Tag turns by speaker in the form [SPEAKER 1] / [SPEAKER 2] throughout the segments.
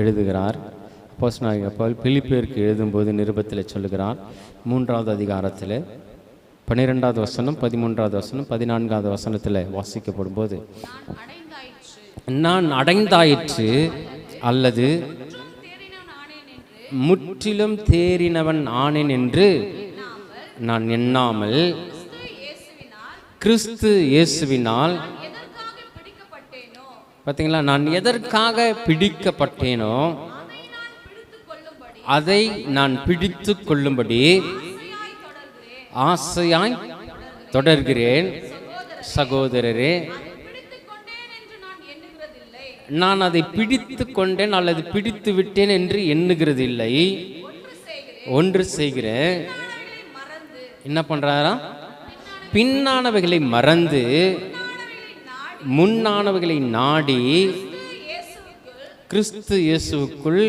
[SPEAKER 1] எழுதுகிறார். போஸ்னாகிய பவுல் பிலிப்பியருக்கு எழுதும்போது நிருபத்தில் சொல்லுகிறார். மூன்றாவது அதிகாரத்தில் பன்னிரெண்டாவது வசனம் பதிமூன்றாவது வசனம் பதினான்காவது வசனத்தில் வாசிக்கப்படும் போது நான் அடைந்தாயிற்று அல்லது முற்றிலும் தேறினவன் ஆனேன் என்று நான் எண்ணாமல் கிறிஸ்து இயேசுவினால் பார்த்தீங்களா நான் எதற்காக பிடிக்கப்பட்டேனோ அதை நான் பிடித்து கொள்ளும்படி ஆசையாய் தொடர்கிறேன். சகோதரரே நான் அதை பிடித்து கொண்டேன் அல்லது பிடித்து விட்டேன் என்று எண்ணுகிறதில்லை. ஒன்று செய்கிறேன். என்ன பண்ணுறாரா பின்னானவைகளை மறந்து முன்னானவர்களை நாடி கிறிஸ்து இயேசுவுக்குள்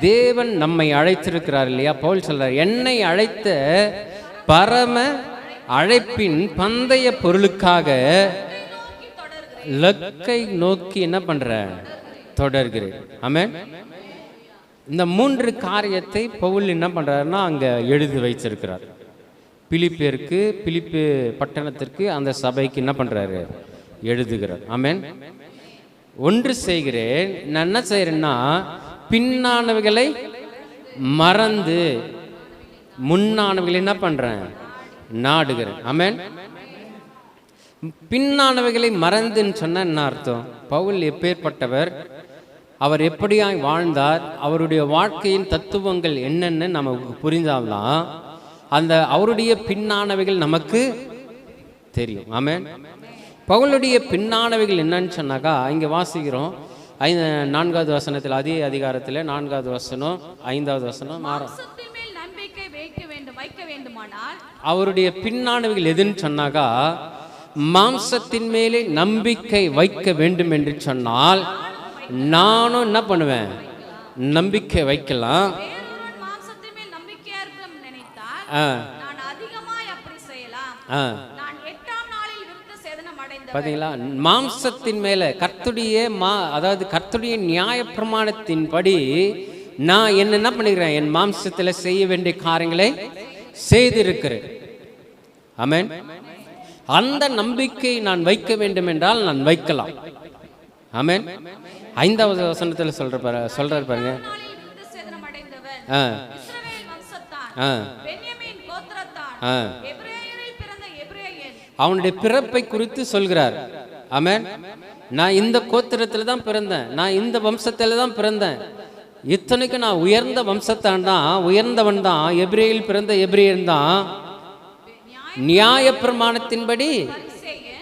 [SPEAKER 1] தேவன் நம்மை அழைத்திருக்கிறார் இல்லையா? பவுல் சொல்றார் என்னை அழைத்த பரம அழைப்பின் பந்தய பொருளுக்காக லக்கை நோக்கி என்ன பண்ற? தொடர்கிறேன். ஆமே இந்த மூன்று காரியத்தை பவுல் என்ன பண்றாருன்னா அங்க எழுதி வைச்சிருக்கிறார் பிலிப்பியருக்கு பிலிப்பு பட்டணத்திற்கு அந்த சபைக்கு என்ன பண்றாரு? எழுதுகிறார். ஆமேன். ஒன்று செய்கிறேன். நான் என்ன செய்கிறேன்னா பின்னானவைகளை மறந்து முன்னானவைகளை என்ன பண்றேன்? நாடுகிறேன். ஆமேன். பின்னானவைகளை மறந்துன்னு சொன்னால் என்ன அர்த்தம்? பவுல் எப்பேற்பட்டவர்? அவர் எப்படியாய் வாழ்ந்தார்? அவருடைய வாழ்க்கையின் தத்துவங்கள் என்னென்னு நமக்கு புரிந்தால்தான் அந்த அவருடைய பின்னானவைகள் நமக்கு தெரியும். ஆமென். பவுலுடைய பின்னானவைகள் என்னன்னு சொன்னாக்கா இங்கே வாசிக்கிறோம். ஐந்து நான்காவது வசனத்தில் அதே அதிகாரத்தில் நான்காவது வசனம் ஐந்தாவது வசனம்
[SPEAKER 2] வேண்டுமானால்?
[SPEAKER 1] அவருடைய பின்னானவைகள் எதுன்னு சொன்னாக்கா மாம்சத்தின் மேலே நம்பிக்கை வைக்க வேண்டும் என்று சொன்னால் நானும் என்ன பண்ணுவேன்? நம்பிக்கை வைக்கலாம்.
[SPEAKER 2] நான் அதிகமாய் அப்படி செய்யலாம்.
[SPEAKER 1] ஆ.
[SPEAKER 2] நான் எட்டாம் நாளில் விருத்த சேதனம் அடைந்த
[SPEAKER 1] பாத்தீங்களா? மாம்சத்தின் மேலே கர்த்துடைய மா அதாவது கர்த்துடைய நியாய பிரமாணத்தின்படி நான் என்ன என்ன பண்ணிக்கிறேன்? என் மாம்சத்தில் செய்ய வேண்டிய காரியங்களை செய்திருக்கிறேன். ஆமென். அந்த நம்பிக்கை நான் வைக்க வேண்டும் என்றால் நான் வைக்கலாம். ஆமென். ஐந்தாவது வசனத்தில் சொல்ற பாரு சொல்றாரு பாருங்க. ஆ. ஆ
[SPEAKER 2] பென்யமீன் கோத்திரத்தான்
[SPEAKER 1] ஆ
[SPEAKER 2] எபிரேயரில் பிறந்த எபிரேயன்
[SPEAKER 1] அவனுடைய பிறப்பை குறித்து சொல்கிறார். ஆமென். நான் இந்த கோத்திரத்தில் தான் பிறந்தேன். நான் இந்த வம்சத்தில் தான் பிறந்தேன். இத்தனைக்கு நான் உயர்ந்த வம்சத்தான் தான் உயர்ந்தவன் தான் எபிரேயில் பிறந்த எபிரேயன் தான். நியாய பிரமாணத்தின்படி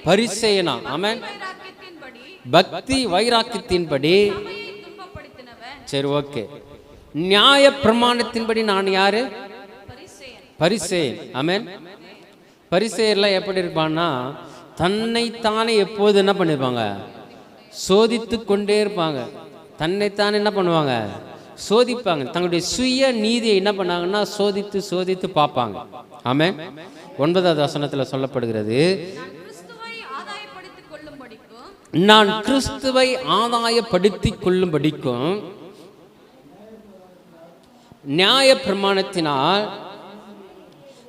[SPEAKER 2] பரிசேயன்.
[SPEAKER 1] ஆமென். பக்தி வைராக்கியத்தின்படி. சரி ஓகே. நியாய பிரமாணத்தின்படி நான் யாரு?
[SPEAKER 2] பரிசேயன்
[SPEAKER 1] அமேன் ஆமென். பரிசேயர்லாம் எப்படி இருப்பான்னா தன்னைத்தானே எப்போது என்ன பண்ணியிருப்பாங்க சோதித்து கொண்டே இருப்பாங்க. தன்னைத்தானே என்ன பண்ணுவாங்க? சோதிப்பாங்க. தங்களுடைய சுய நீதியை என்ன பண்ணாங்கன்னா சோதித்து சோதித்து பார்ப்பாங்க. ஆமே ஒன்பதாவது வசனத்தில் சொல்லப்படுகிறது
[SPEAKER 2] நான் கிறிஸ்துவை ஆதாயப்படுத்தி
[SPEAKER 1] நான் கிறிஸ்துவை ஆதாயப்படுத்திக் கொள்ளும்படிக்கும் நியாய பிரமாணத்தினால்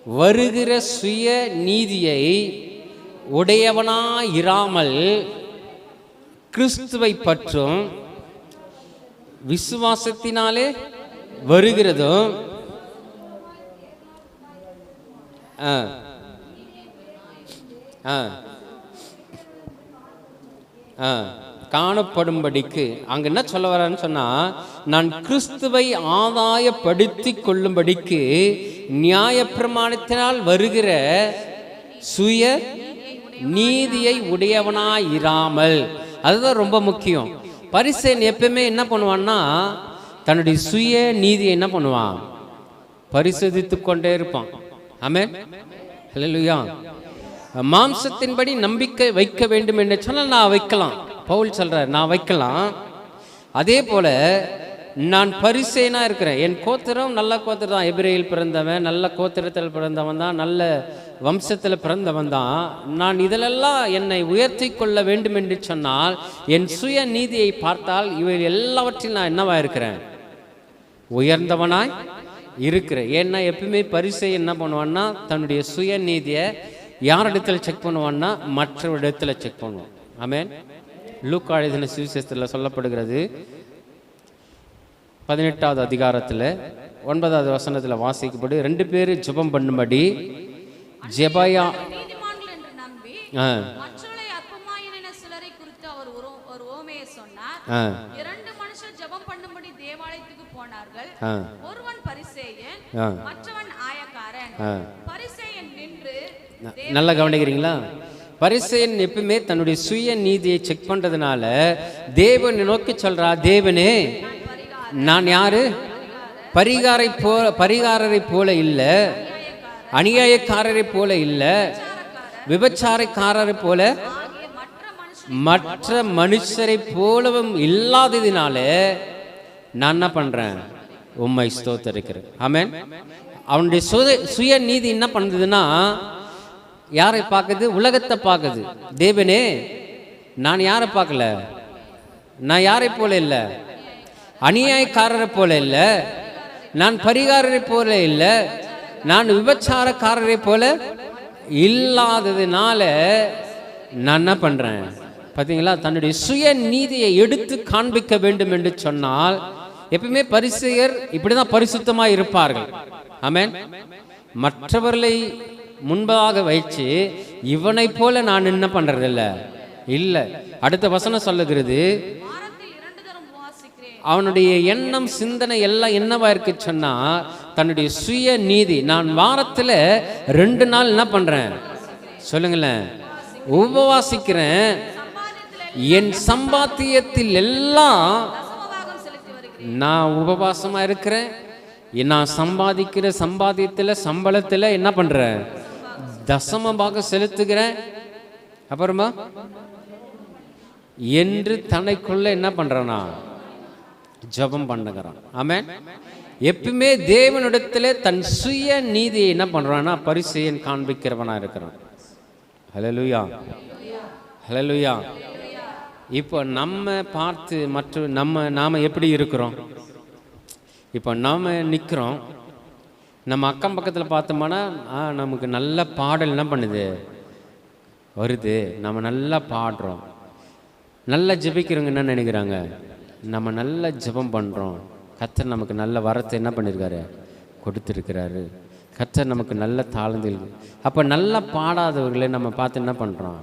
[SPEAKER 1] வருகிற சுய நீதியை உடையவனாயிராமல் கிறிஸ்துவை பற்றும் விசுவாசத்தினாலே வருகிறதும் ஆ ஆ ஆ, காணப்படும்படிக்கு. அங்க என்ன சொல்ல வரேன்னு சொன்னா நான் கிறிஸ்துவை ஆதாயப்படுத்தி கொள்ளும்படிக்கு நியாயப்பிரமாணத்தினால் வருகிற சுய நீதியை உடையவனாயிராமல். அதுதான் ரொம்ப முக்கியம். பரிசேன் எப்பயுமே என்ன பண்ணுவான்னா தன்னுடைய சுய நீதியை என்ன பண்ணுவான்? பரிசோதித்து கொண்டே இருப்பான். ஆமே மாம்சத்தின்படி நம்பிக்கை வைக்க வேண்டும் என்று சொன்னால் நான் வைக்கலாம். பவுல் சொல்கிறார் நான் வைக்கலாம். அதே போல் நான் பரிசேனாக இருக்கிறேன். என் கோத்திரம் நல்ல கோத்திரம் தான் எபிரேயில் பிறந்தவன் நல்ல கோத்திரத்தில் பிறந்தவன் தான் நல்ல வம்சத்தில் பிறந்தவன் தான். நான் இதிலெல்லாம் என்னை உயர்த்தி கொள்ள வேண்டும் என்று சொன்னால் என் சுய நீதியை பார்த்தால் இவை எல்லாவற்றிலும் நான் என்னவா இருக்கிறேன்? உயர்ந்தவனாய் இருக்கிறேன். ஏன்னா எப்பவுமே பரிசை என்ன பண்ணுவான்னா தன்னுடைய சுய நீதியை யார் இடத்துல செக் பண்ணுவான்னா மற்ற இடத்துல செக் பண்ணுவான். ஆமேன் லூக்கா எழுதின சுவிசேஷத்தில் சொல்லப்படுகிறது. பதினெட்டாவது அதிகாரத்தில் ஒன்பதாவது வசனத்தில் வாசிக்கப்படு ரெண்டு பேர் ஜெபம் பண்ணும்படி ஜெபயா
[SPEAKER 2] இரண்டு மனுஷர் ஜெபம் பண்ணும்படி தேவாலயத்துக்கு போனார்கள்.
[SPEAKER 1] ஆ.
[SPEAKER 2] ஒருவன் பரிசேயன்
[SPEAKER 1] ஆ.
[SPEAKER 2] மற்றவன் ஆயக்காரன்.
[SPEAKER 1] ஆ.
[SPEAKER 2] பரிசேயன் நின்று
[SPEAKER 1] ந- நல்லா கவனிக்கிறீங்களா? பரிசையன் எப்பவுமே தன்னுடைய சுய நீதியை செக் பண்றதுனால தேவனை நோக்கி சொல்றா தேவனே நான் யாரு? பரிகாரை போல பரிகாரரை போல இல்ல அநியாயக்காரரை போல இல்ல விபச்சாரக்காரரை போல
[SPEAKER 2] மற்ற மனுஷரை
[SPEAKER 1] போலவும் இல்லாததினால நான் என்ன பண்றேன்? உண்மை ஸ்தோத்தரிக்கிறேன். ஆமேன் அவனுடைய சுய சுய நீதி என்ன பண்ணுதுன்னா யாரை பார்க்குது? உலகத்தை பார்க்குது. தேவனே நான் யாரை பார்க்கல? நான் யாரை போல இல்லை? அநியாயக்காரரை போல இல்லை? நான் பரிகாரரை போல இல்லை? நான் விபச்சாரக்காரரை போல இல்லாததுனால நான் என்ன பண்ணுறேன் பார்த்தீங்களா தன்னுடைய சுய நீதியை எடுத்து காண்பிக்க வேண்டும் என்று சொன்னால் எப்பவுமே பரிசெயர் இப்படிதான் பரிசுத்தமாக இருப்பார்கள். ஆமேன். மற்றவர்களை முன்பதாக வைச்சு இவனை போல நான் என்ன பண்ணுறதில்ல இல்ல. அடுத்த வசனம் சொல்லுகிறது அவனுடைய எண்ணம் சிந்தனை எல்லாம் என்னவா இருக்கு சொன்னா தன்னுடைய சுய நீதி. நான் வாரத்துல ரெண்டு நாள் என்ன பண்றேன்? சொல்லுங்களேன். உபவாசிக்கிறேன். என் சம்பாத்தியத்தில் எல்லாம் நான் உபவாசமா இருக்கிறேன். நான் சம்பாதிக்கிற சம்பாத்தியத்தில் சம்பளத்தில் என்ன தசம தசமமாக செலுத்துகிறேன். அப்புறமா? என்று தனக்குள்ள என்ன பண்ணுறானா ஜெபம் பண்ணுகிறான். ஆமேன். எப்பவுமே தேவனிடத்துல தன் சுய நீதியை என்ன பண்றான்னா பரிசெயன் காண்பிக்கிறவனா இருக்கிறான். ஹலலுயா ஹலலுயா இப்போ நம்ம பார்த்து மற்ற நம்ம நாம் எப்படி இருக்கிறோம்? இப்போ நாம் நிற்கிறோம் நம்ம அக்கம் பக்கத்தில் பார்த்தோம்னா நமக்கு நல்ல பாடல் என்ன பண்ணுது? வருது. நம்ம நல்லா பாடுறோம். நல்லா ஜெபிக்கிறவங்க என்ன நினைக்கிறாங்க? நம்ம நல்லா ஜெபம் பண்ணுறோம் கத்தர் நமக்கு நல்ல வரத்தை என்ன பண்ணியிருக்காரு கொடுத்துருக்கிறாரு. கத்தர் நமக்கு நல்ல தாழ்ந்து அப்போ நல்லா பாடாதவர்களை நம்ம பார்த்து என்ன பண்ணுறோம்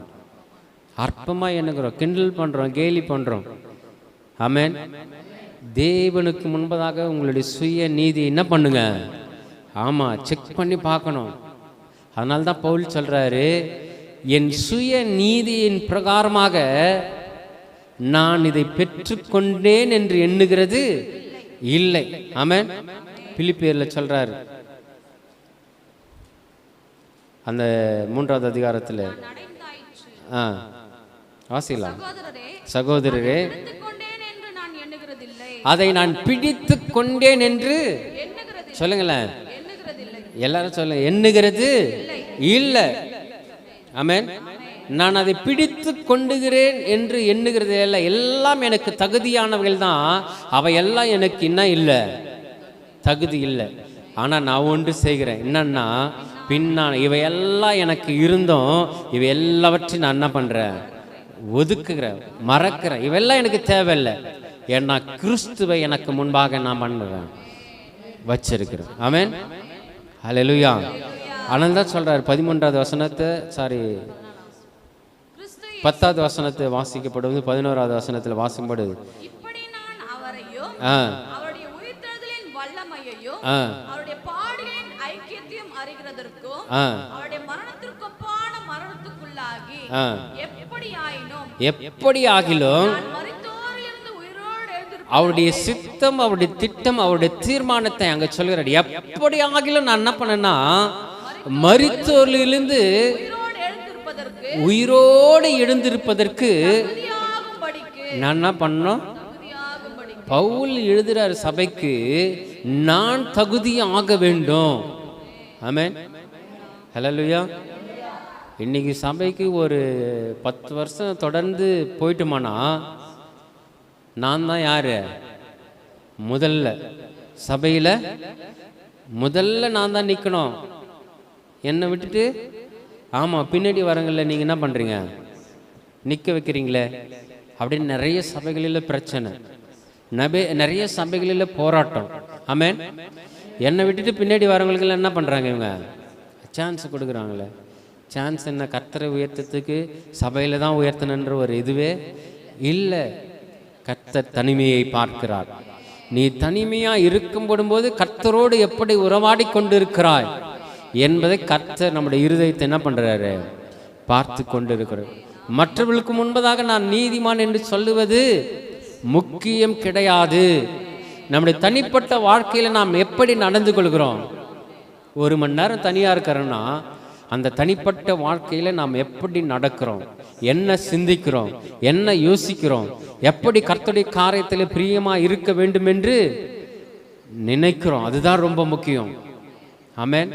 [SPEAKER 1] அற்பமாக என்னங்கிறோம் கிண்டல் பண்ணுறோம் கேலி பண்ணுறோம் ஆமேன். தேவனுக்கு முன்பதாக உங்களுடைய சுய நீதி என்ன பண்ணுங்கள் ஆமாம் செக் பண்ணி பார்க்கணும். அதனால தான் பவுல் சொல்கிறாரு என் சுய நீதியின் பிரகாரமாக நான் இதை பெற்றுக்கொண்டேன் என்று எண்ணுகிறது? இல்லை. ஆமென். பிலிப்பியரில் சொல்றாரு. அந்த மூன்றாவது அதிகாரத்தில். ஆ. வாசிக்கலாம்.
[SPEAKER 2] சகோதரரே
[SPEAKER 1] அதை நான் பிடித்து கொண்டேன் என்று சொல்லுங்களேன். எல்லாரும் சொல்ல எண்ணுகிறது இல்லை. ஆமென். நான் அதை பிடித்து கொண்டுகிறேன் என்று எண்ணுகிறது இல்லை. எல்லாம் எனக்கு தகுதியானவர்கள் தான். அவையெல்லாம் எனக்கு இன்னும் இல்லை? தகுதி இல்லை. ஆனால் நான் ஒன்று செய்கிறேன். என்னன்னா பின்னான் இவையெல்லாம் எனக்கு இருந்தும் இவை எல்லாவற்றையும் நான் என்ன பண்ணுறேன் ஒதுக்குகிறேன் மறக்கிறேன். இவையெல்லாம் எனக்கு தேவையில்லை. ஏன்னா கிறிஸ்துவை எனக்கு முன்பாக நான் பண்ணுறேன் வச்சிருக்கிறேன் ஆமேன். ஹalleluya ஆனால் தான் சொல்கிறார் பதிமூன்றாவது வசனத்தை சாரி பத்தாவது வசனத்தை வாசிக்கப்படுவது பதினோராவது வசனத்தில் வாசிக்கப்படுது. ஆ. ஆ.
[SPEAKER 2] அவருடைய பாடுகளின் அவருடைய
[SPEAKER 1] சித்தம் அவருடைய திட்டம் அவருடைய தீர்மானத்தை அங்க சொல்கிறார். எப்படி ஆகிலும் நான் என்ன பண்ணேன்னா மருத்துவர்களிலிருந்து
[SPEAKER 2] உயிரோடு எழுந்திருப்பதற்கு
[SPEAKER 1] உயிரோடு எழுந்திருப்பதற்கு நான் என்ன பண்ணோம்? பவுல் எழுதுறார் சபைக்கு நான் தகுதி ஆக வேண்டும். ஆமென். ஹலலுயா இன்னைக்கு சபைக்கு ஒரு பத்து வருஷம் தொடர்ந்து போயிட்டுமானா நான் தான் யார்? முதல்ல. சபையில் முதல்ல நான் தான் நிற்கணும் என்னை விட்டுட்டு? ஆமாம் பின்னாடி வரங்களில் நீங்கள் என்ன பண்ணுறீங்க நிற்க வைக்கிறீங்களே. அப்படின்னு நிறைய சபைகளில் பிரச்சனை. நபே நிறைய சபைகளில் போராட்டம். ஆமென். என்னை விட்டுட்டு பின்னாடி வரவங்களுக்கெல்லாம் என்ன பண்ணுறாங்க இவங்க? சான்ஸ் கொடுக்குறாங்களே. சான்ஸ் என்ன? கர்த்தரை உயர்த்தத்துக்கு சபையில் தான் உயர்த்தணுன்ற ஒரு இதுவே இல்லை. கர்த்தர் தனிமையை பார்க்கிறார். நீ தனிமையாக இருக்கும் போது கர்த்தரோடு எப்படி உறவாடி கொண்டிருக்கிறாய் என்பதை கர்த்தர் நம்முடைய இருதயத்தை என்ன பண்ணுறாரு பார்த்து கொண்டிருக்கிறார். மற்றவர்களுக்கு முன்பதாக நான் நீதிமான் என்று சொல்லுவது முக்கியம் கிடையாது. நம்முடைய தனிப்பட்ட வாழ்க்கையில் நாம் எப்படி நடந்து கொள்கிறோம்? ஒரு மணி நேரம் தனியாக இருக்கிறோன்னா அந்த தனிப்பட்ட வாழ்க்கையில் நாம் எப்படி நடக்கிறோம்? என்ன சிந்திக்கிறோம்? என்ன யோசிக்கிறோம்? எப்படி கர்த்தருடைய காரியத்தில் பிரியமாக இருக்க வேண்டும் என்று நினைக்கிறோம். அதுதான் ரொம்ப முக்கியம். ஆமேன்.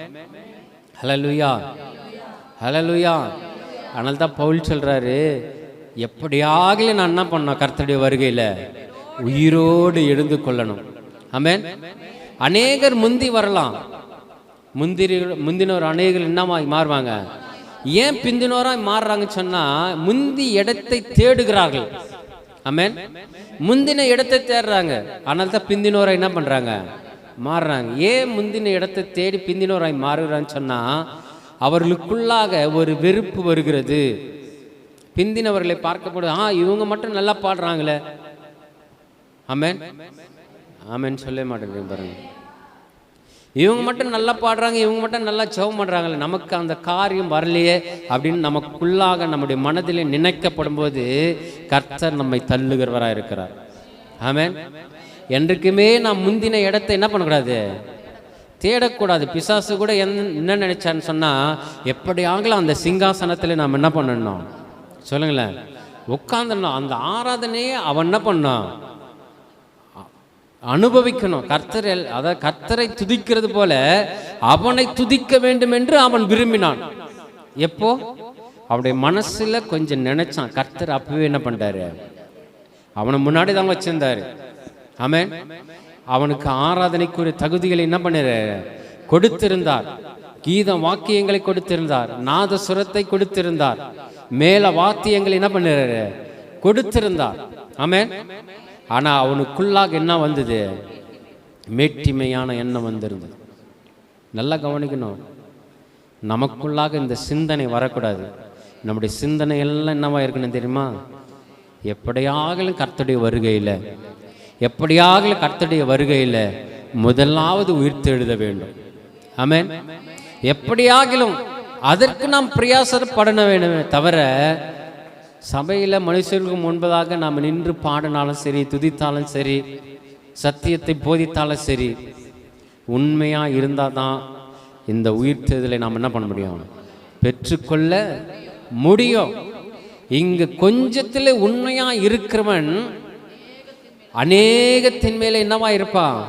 [SPEAKER 1] ஹலலுயா ஹலலுயா அதனால தான் பவுல் சொல்கிறாரு எப்படியாகல நான் என்ன பண்ணோம் கர்த்தருடைய வருகையில் உயிரோடு எழுந்து கொள்ளணும். ஆமேன். அநேகர் முந்தி வரலாம். முந்திரி முந்தினவர் அநேகர் என்னமா மாறுவாங்க? ஏன் பிந்தினோராய் மாறுறாங்கன்னு சொன்னா முந்தி இடத்தை தேடுகிறார்கள். ஆமேன். முந்தின இடத்தை தேடுறாங்க. ஆனால் தான் பிந்தினோரை என்ன பண்றாங்க? மாறுறாங்க. ஏன் முந்தின இடத்தை தேடி பிந்தினோராய் மாறுகிறான்னு சொன்னா அவர்களுக்குள்ளாக ஒரு வெறுப்பு வருகிறது. பிந்தினவர்களை பார்க்கப்படும் ஆ இவங்க மட்டும் நல்லா பாடுறாங்களே. ஆமேன். ஆமேன்னு சொல்ல மாட்டேங்கிறீங்க பாருங்க. இவங்க மட்டும் நல்லா பாடுறாங்க இவங்க மட்டும் நல்லா ஜெபம் பண்ணுறாங்களே நமக்கு அந்த காரியம் வரலையே அப்படின்னு நமக்குள்ளாக நம்முடைய மனதிலே நினைக்கப்படும் போது கர்த்தர் நம்மை தள்ளுகிறவராக இருக்கிறார். ஆமென். என்றைக்குமே நாம் முந்தின இடத்தை என்ன பண்ணக்கூடாது? தேடக்கூடாது. பிசாசு கூட என்ன என்ன நினைச்சான்னு சொன்னால் எப்படி அந்த சிங்காசனத்தில் நாம் என்ன பண்ணணும்? சொல்லுங்களேன். உட்காந்துடணும் அந்த ஆராதனையே அவன் என்ன பண்ணான் அனுபவிக்கணும். கர்த்தர் எல்- அதாவது கர்த்தரை துதிக்கிறது போல அவனை துதிக்க வேண்டும் என்று அவன் விரும்பினான். எப்போ? அவனுடைய மனசுல கொஞ்சம் நினைச்சான். கர்த்தர் அப்பவே என்ன பண்ணிட்டாரு அவனை முன்னாடி தான் வச்சிருந்தாரு. ஆமே அவனுக்கு ஆராதனைக்குரிய தகுதிகளை என்ன பண்ணிறாரு கொடுத்திருந்தார். கீதம் வாக்கியங்களை கொடுத்திருந்தார். நாதசுரத்தை கொடுத்திருந்தார். மேல வாத்தியங்களை என்ன பண்ணிறாரு கொடுத்திருந்தார். ஆமே ஆனால் அவனுக்குள்ளாக என்ன வந்தது? மேட்டிமையான எண்ணம் வந்திருந்தது. நல்லா கவனிக்கணும். நமக்குள்ளாக இந்த சிந்தனை வரக்கூடாது. நம்முடைய சிந்தனை எல்லாம் என்னவா இருக்கணும் தெரியுமா? எப்படியாகலும் கர்த்தடைய வருகையில் எப்படியாகலும் கர்த்தடைய வருகையில் முதலாவது உயிர்த்து எழுத வேண்டும். ஆமேன். எப்படியாகிலும் அதற்கு நாம் பிரயாசப்படணும் வேண்டுமே தவிர சபையில் மனுஷருக்கு முன்பதாக நாம் நின்று பாடினாலும் சரி துதித்தாலும் சரி சத்தியத்தை போதித்தாலும் சரி உண்மையாக இருந்தால் தான் இந்த உயிர்த்தெழுதலை நாம் என்ன பண்ண முடியும்? பெற்றுக்கொள்ள முடியும். இங்கு கொஞ்சத்தில் உண்மையாக இருக்கிறவன் அநேகத்தின் மேலே என்னவா இருப்பான்?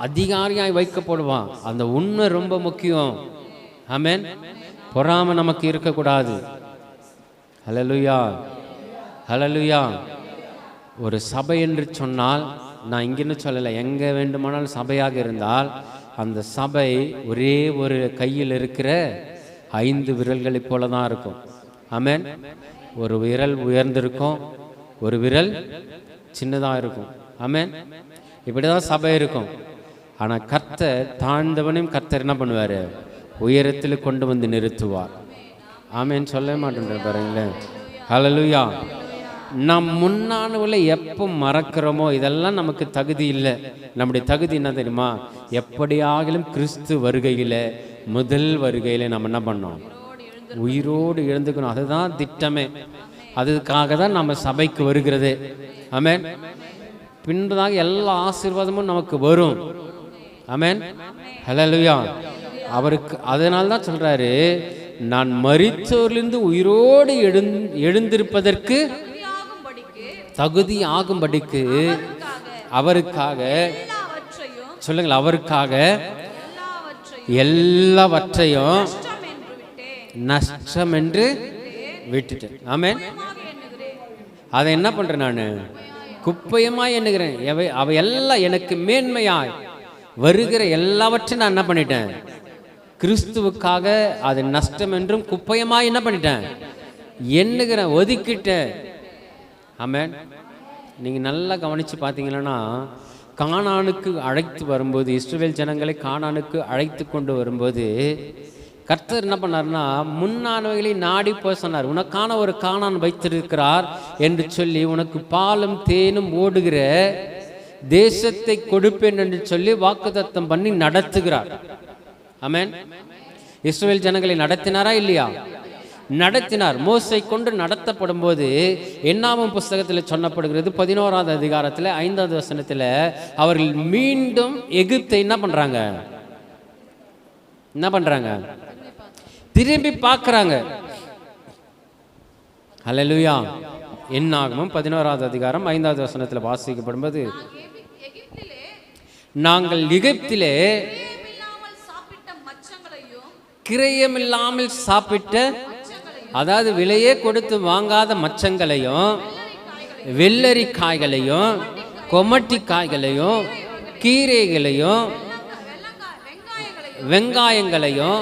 [SPEAKER 1] அதிகாரியாய் வைக்கப்படுவான். அந்த உண்மை ரொம்ப முக்கியம். ஆமேன். பொறாமை நமக்கு இருக்கக்கூடாது. ஹலலுயா ஹலலுயா ஒரு சபை என்று சொன்னால் நான் இங்கேன்னு சொல்லலை எங்கே வேண்டுமானாலும் சபையாக இருந்தால் அந்த சபை ஒரே ஒரு கையில் இருக்கிற ஐந்து விரல்களைப் போல தான் இருக்கும். அமேன் ஒரு விரல் உயர்ந்திருக்கும் ஒரு விரல் சின்னதாக இருக்கும். ஆமென். இப்படி தான் சபை இருக்கும். ஆனால் கர்த்தர் தாழ்ந்தவனையும் கர்த்தர் என்ன பண்ணுவார்? உயரத்தில் கொண்டு வந்து நிறுத்துவார். ஆமேன்னு சொல்ல மாட்டேன் பாருங்களேன் ஹலலுயா நம் முன்னானவில் எப்போ மறக்கிறோமோ இதெல்லாம் நமக்கு தகுதி இல்லை. நம்முடைய தகுதி என்ன தெரியுமா? எப்படியாகிலும் கிறிஸ்து வருகையில் முதல் வருகையில் நம்ம என்ன பண்ணோம் உயிரோடு எழுந்துக்கணும். அதுதான் திட்டமே. அதுக்காக தான் நம்ம சபைக்கு வருகிறது. ஆமேன். பின்பதாக எல்லா ஆசீர்வாதமும் நமக்கு வரும். ஆமேன். ஹalleluya அவருக்கு அதனால தான் சொல்கிறாரு நான் மரித்தோரிலிருந்து உயிரோடு எழுந் எழுந்திருப்பதற்கு தகுதி ஆகும்படிக்கு அவருக்காக சொல்லுங்கள் அவருக்காக
[SPEAKER 2] எல்லாவற்றையும்
[SPEAKER 1] நஷ்டம் என்று விட்டுட்டேன். ஆமென். அதை என்ன பண்றேன் நான்? குப்பையமாய் எண்ணுகிறேன். எவை அவை எல்லாம் எனக்கு மேன்மையாய் வருகிற எல்லாவற்றையும் நான் என்ன பண்ணிட்டேன்? கிறிஸ்துவுக்காக அது நஷ்டம் என்றும் குப்பையமாக என்ன பண்ணிட்டேன்? எண்ணுகிறேன் ஒதுக்கிட்டேன். ஆமென். நீங்கள் நல்லா கவனித்து பார்த்தீங்கன்னா காணானுக்கு அழைத்து வரும்போது இஸ்ரவேல் ஜனங்களை காணானுக்கு அழைத்து கொண்டு வரும்போது கர்த்தர் என்ன பண்ணார்னா முன்னானவைகளை நாடி போக சொன்னார். உனக்கான ஒரு காணான் வைத்திருக்கிறார் என்று சொல்லி உனக்கு பாலும் தேனும் ஓடுகிற தேசத்தை கொடுப்பேன் என்று சொல்லி வாக்குத்தத்தம் பண்ணி நடத்துகிறார். அமேன் இஸ்ரேல் ஜனங்களை நடத்தினாரா இல்லையா? நடத்தினார். மோசை கொண்டு நடத்தப்படும் போது என்னாமம் புஸ்தகத்தில் சொல்லப்படுகிறது. பதினோராவது அதிகாரத்தில் ஐந்தாவது வசனத்தில் அவர்கள் மீண்டும் எகிப்தை என்ன பண்றாங்க? என்ன பண்றாங்க? திரும்பி பார்க்கறாங்க. அலலுயா என்னாகமும் பதினோராவது அதிகாரம் ஐந்தாவது வசனத்தில் வாசிக்கப்படும்போது நாங்கள் எகிப்திலே கிரயம்
[SPEAKER 2] இல்லாமல் சாப்பிட்ட
[SPEAKER 1] அதாவது விலையே கொடுத்து வாங்காத மச்சங்களையும் வெள்ளரி காய்களையும் கொமட்டி காய்களையும் கீரைகளையும்
[SPEAKER 2] வெங்காயங்களையும்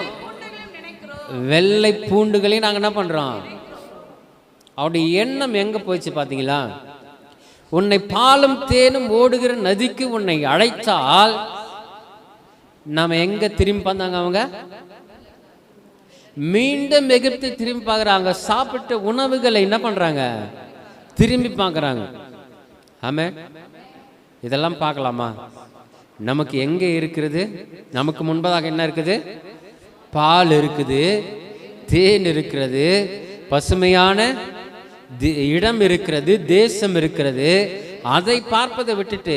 [SPEAKER 1] வெள்ளை பூண்டுகளையும் நாங்கள் என்ன பண்ணுறோம் அவருடைய எண்ணம் எங்கே போச்சு பார்த்தீங்களா உன்னை பாலும் தேனும் ஓடுகிற நதிக்கு உன்னை அழைத்தால் நாம் எங்கே திரும்பி பார்த்தாங்க அவங்க? மீண்டும் எகிப்து திரும்பி பார்க்குறாங்க. சாப்பிட்ட உணவுகளை என்ன பண்ணுறாங்க திரும்பி பார்க்குறாங்க. ஆமே இதெல்லாம் பார்க்கலாமா? நமக்கு எங்கே இருக்கிறது நமக்கு முன்பதாக என்ன இருக்குது? பால் இருக்குது தேன் இருக்கிறது பசுமையான தி- இடம் இருக்கிறது தேசம் இருக்கிறது அதை பார்ப்பதை விட்டுட்டு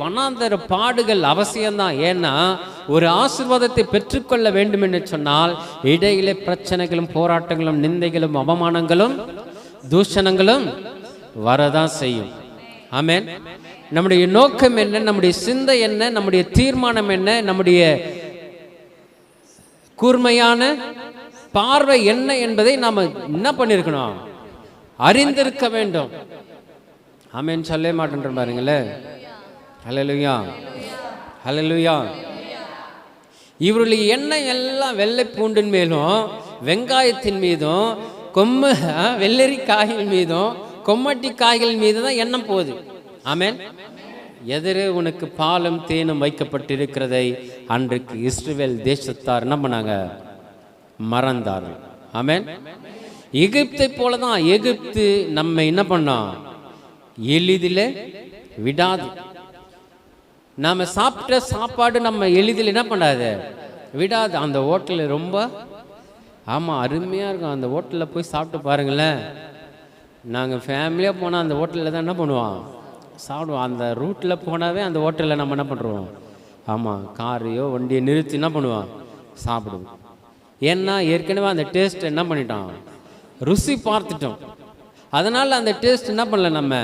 [SPEAKER 1] வனாந்தர பாடுகள் அவசியம்தான். ஏன்னா ஒரு ஆசீர்வாதத்தை பெற்றுக்கொள்ள வேண்டும் என்று சொன்னால் இடையிலே பிரச்சனைகளும் போராட்டங்களும் நிந்தைகளும் அவமானங்களும் தூஷணங்களும் வரதான் செய்யும். ஆமேன். நம்முடைய நோக்கம் என்ன? நம்முடைய சிந்தை என்ன? நம்முடைய தீர்மானம் என்ன? நம்முடைய கூர்மையான பார்வை என்ன என்பதை நாம் என்ன பண்ணியிருக்கணும் அறிந்திருக்க வேண்டும். ஆமேன்னு சொல்ல மாட்டேன்ற பாருங்களே. ஹலலுயா ஹலலுயா இவருடைய எண்ணெய் எல்லாம் வெள்ளை பூண்டின் மேலும் வெங்காயத்தின் மீதும் கொம்மு வெள்ளரி காய்கள் மீதும் கொம்மட்டி காய்கள் மீது தான் எண்ணம் போகுது. ஆமேன். எதிரே உனக்கு பாலும் தேனும் வைக்கப்பட்டிருக்கிறதை அன்றைக்கு இஸ்ரேல் தேசத்தார் என்ன பண்ணாங்க? மறந்தார்கள். ஆமேன். எகிப்தை போல தான் எகிப்து நம்ம என்ன பண்ணோம் எளிதில் விடாது. நாம் சாப்பிட்ட சாப்பாடு நம்ம எளிதில் என்ன பண்ணாது? விடாது. அந்த ஹோட்டலில் ரொம்ப ஆமாம் அருமையாக இருக்கும். அந்த ஹோட்டலில் போய் சாப்பிட்டு பாருங்களேன். நாங்கள் ஃபேமிலியாக போனால் அந்த ஹோட்டலில் தான் என்ன பண்ணுவோம்? சாப்பிடுவோம். அந்த ரூட்டில் போனாவே அந்த ஹோட்டலில் நம்ம என்ன பண்ணுறோம் ஆமாம் காரையோ வண்டியை நிறுத்தி என்ன பண்ணுவோம்? சாப்பிடுவோம். ஏன்னா ஏற்கனவே அந்த டேஸ்ட் என்ன பண்ணிட்டோம்? ருசி பார்த்துட்டோம். அதனால் அந்த டேஸ்ட் என்ன பண்ணல நம்ம?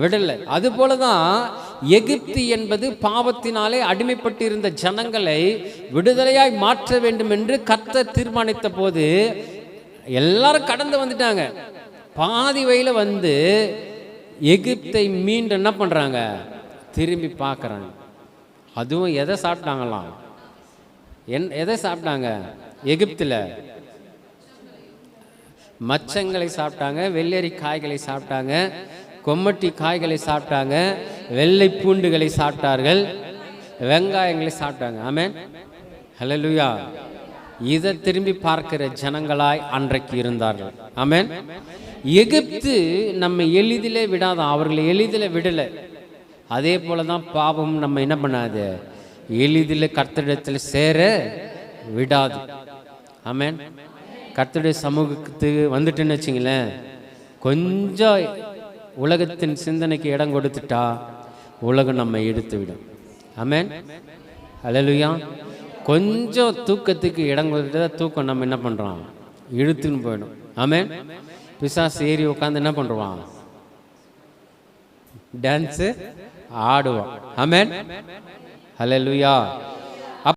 [SPEAKER 1] விடலை. அது போல தான் எகிப்து என்பது பாவத்தினாலே அடிமைப்பட்டிருந்த ஜனங்களை விடுதலையாய் மாற்ற வேண்டும் என்று கத்த தீர்மானித்த போது எல்லாரும் கடந்து வந்துட்டாங்க. பாதி வழியில வந்து எகிப்தை மீண்டும் என்ன பண்ணுறாங்க திரும்பி பார்க்குறாங்க. அதுவும் எதை சாப்பிட்டாங்களாம்? என் எதை சாப்பிட்டாங்க? எகிப்தில். மச்சங்களை சாப்பிட்டாங்க வெள்ளரி காய்களை சாப்பிட்டாங்க கொம்மட்டி காய்களை சாப்பிட்டாங்க வெள்ளை பூண்டுகளை சாப்பிட்டார்கள் வெங்காயங்களை சாப்பிட்டாங்க. ஆமென். ஹலலுயா இதை திரும்பி பார்க்கிற ஜனங்களாய் அன்றைக்கு இருந்தார்கள். ஆமேன். எகிப்து நம்ம எளிதிலே விடாதான் அவர்களை எளிதில் விடலை. அதே போல தான் பாவம் நம்ம என்ன பண்ணாது? எளிதில் கர்த்தரிடத்தில் சேர விடாது. ஆமேன். கர்த்தருடைய சமூகத்துக்கு வந்துட்டுன்னு வச்சிங்களேன் கொஞ்சம் உலகத்தின் சிந்தனைக்கு இடம் கொடுத்துட்டா உலகம் நம்ம எடுத்து விடும். ஆமென். ஹalleluya. கொஞ்சம் தூக்கத்துக்கு இடம் கொடுத்துட்டா தூக்கம் நம்ம என்ன பண்ணுறோம் இழுத்துன்னு போயிடும். ஆமேன். பிசாசு ஏறி உட்காந்து என்ன பண்ணுவான் டான்ஸு ஆடுவான் ஆமென். ஹalleluya.